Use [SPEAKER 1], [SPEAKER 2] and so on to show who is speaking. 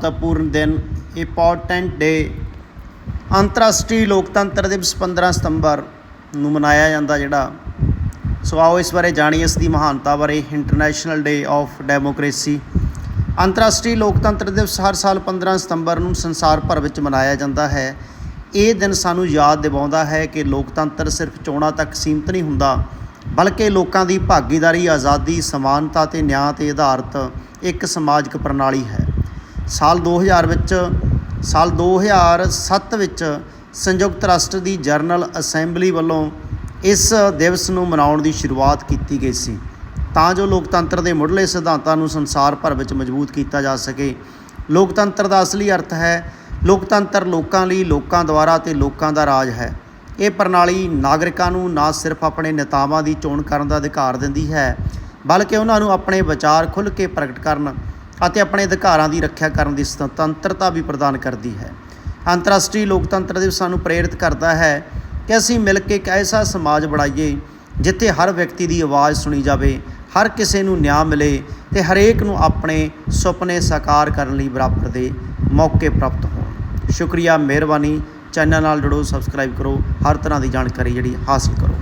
[SPEAKER 1] ਮਹੱਤਵਪੂਰਨ ਦਿਨ ਇੰਪੋਰਟੈਂਟ ਡੇ ਅੰਤਰਰਾਸ਼ਟਰੀ ਲੋਕਤੰਤਰ ਦਿਵਸ 15 ਸਤੰਬਰ ਨੂੰ ਮਨਾਇਆ ਜਾਂਦਾ ਜਿਹੜਾ। ਸੋ ਆਓ ਇਸ ਬਾਰੇ ਜਾਣੀਏ ਇਸ ਦੀ ਮਹਾਨਤਾ ਬਾਰੇ ਇੰਟਰਨੈਸ਼ਨਲ ਡੇ ਆਫ ਡੈਮੋਕ੍ਰੇਸੀ ਅੰਤਰਰਾਸ਼ਟਰੀ ਲੋਕਤੰਤਰ ਦਿਵਸ ਹਰ ਸਾਲ 15 ਸਤੰਬਰ ਨੂੰ ਸੰਸਾਰ ਭਰ ਵਿੱਚ ਮਨਾਇਆ ਜਾਂਦਾ ਹੈ। ਇਹ ਦਿਨ ਸਾਨੂੰ ਯਾਦ ਦਿਵਾਉਂਦਾ ਹੈ ਕਿ ਲੋਕਤੰਤਰ ਸਿਰਫ ਚੋਣਾਂ ਤੱਕ ਸੀਮਤ ਨਹੀਂ ਹੁੰਦਾ, ਬਲਕਿ ਲੋਕਾਂ ਦੀ ਭਾਗੀਦਾਰੀ, ਆਜ਼ਾਦੀ, ਸਮਾਨਤਾ ਤੇ ਨਿਆਂ ਤੇ ਆਧਾਰਿਤ ਇੱਕ ਸਮਾਜਿਕ ਪ੍ਰਣਾਲੀ ਹੈ। ਸਾਲ 2000 ਵਿੱਚ, ਸਾਲ 2007 ਵਿੱਚ ਸੰਯੁਕਤ ਰਾਸ਼ਟਰ ਦੀ ਜਨਰਲ ਅਸੈਂਬਲੀ ਵੱਲੋਂ ਇਸ ਦਿਵਸ ਨੂੰ ਮਨਾਉਣ ਦੀ ਸ਼ੁਰੂਆਤ ਕੀਤੀ ਗਈ ਸੀ। ਤਾਂ ਜੋ ਲੋਕਤੰਤਰ ਦੇ ਮੁੱਢਲੇ ਸਿਧਾਂਤਾਂ ਨੂੰ ਸੰਸਾਰ ਭਰ ਵਿੱਚ ਮਜ਼ਬੂਤ ਕੀਤਾ ਜਾ ਸਕੇ। ਲੋਕਤੰਤਰ ਦਾ ਅਸਲੀ ਅਰਥ ਹੈ, ਲੋਕਤੰਤਰ ਲੋਕਾਂ ਲਈ ਲੋਕਾਂ ਦੁਆਰਾ ਤੇ ਲੋਕਾਂ ਦਾ ਰਾਜ ਹੈ। ਇਹ ਪ੍ਰਣਾਲੀ ਨਾਗਰਿਕਾਂ ਨੂੰ ਨਾ ਸਿਰਫ ਆਪਣੇ ਨੇਤਾਵਾਂ ਦੀ ਚੋਣ ਕਰਨ ਦਾ ਅਧਿਕਾਰ ਦਿੰਦੀ ਹੈ, ਬਲਕਿ ਉਹਨਾਂ ਨੂੰ ਆਪਣੇ ਵਿਚਾਰ ਖੁੱਲ੍ਹ ਕੇ ਪ੍ਰਗਟ ਕਰਨ ਅਤੇ ਆਪਣੇ ਅਧਿਕਾਰਾਂ ਦੀ ਰੱਖਿਆ ਕਰਨ ਦੀ ਸੁਤੰਤਰਤਾ ਵੀ ਪ੍ਰਦਾਨ ਕਰਦੀ ਹੈ। ਅੰਤਰਰਾਸ਼ਟਰੀ ਲੋਕਤੰਤਰ ਦਿਵਸ ਸਾਨੂੰ ਪ੍ਰੇਰਿਤ ਕਰਦਾ ਹੈ ਕਿ ਅਸੀਂ ਮਿਲ ਕੇ ਇੱਕ ਐਸਾ ਸਮਾਜ ਬਣਾਈਏ ਜਿੱਥੇ ਹਰ ਵਿਅਕਤੀ ਦੀ ਆਵਾਜ਼ ਸੁਣੀ ਜਾਵੇ, ਹਰ ਕਿਸੇ ਨੂੰ ਨਿਆਂ ਮਿਲੇ ਤੇ ਹਰੇਕ ਨੂੰ ਆਪਣੇ ਸੁਪਨੇ ਸਾਕਾਰ ਕਰਨ ਲਈ ਬਰਾਬਰ ਦੇ ਮੌਕੇ ਪ੍ਰਾਪਤ ਹੋਣ। ਸ਼ੁਕਰੀਆ, ਮਿਹਰਬਾਨੀ। ਚੈਨਲ ਨਾਲ ਜੁੜੋ, ਸਬਸਕ੍ਰਾਈਬ ਕਰੋ। ਹਰ ਤਰ੍ਹਾਂ ਦੀ ਜਾਣਕਾਰੀ ਜਿਹੜੀ ਹਾਸਲ ਕਰੋ।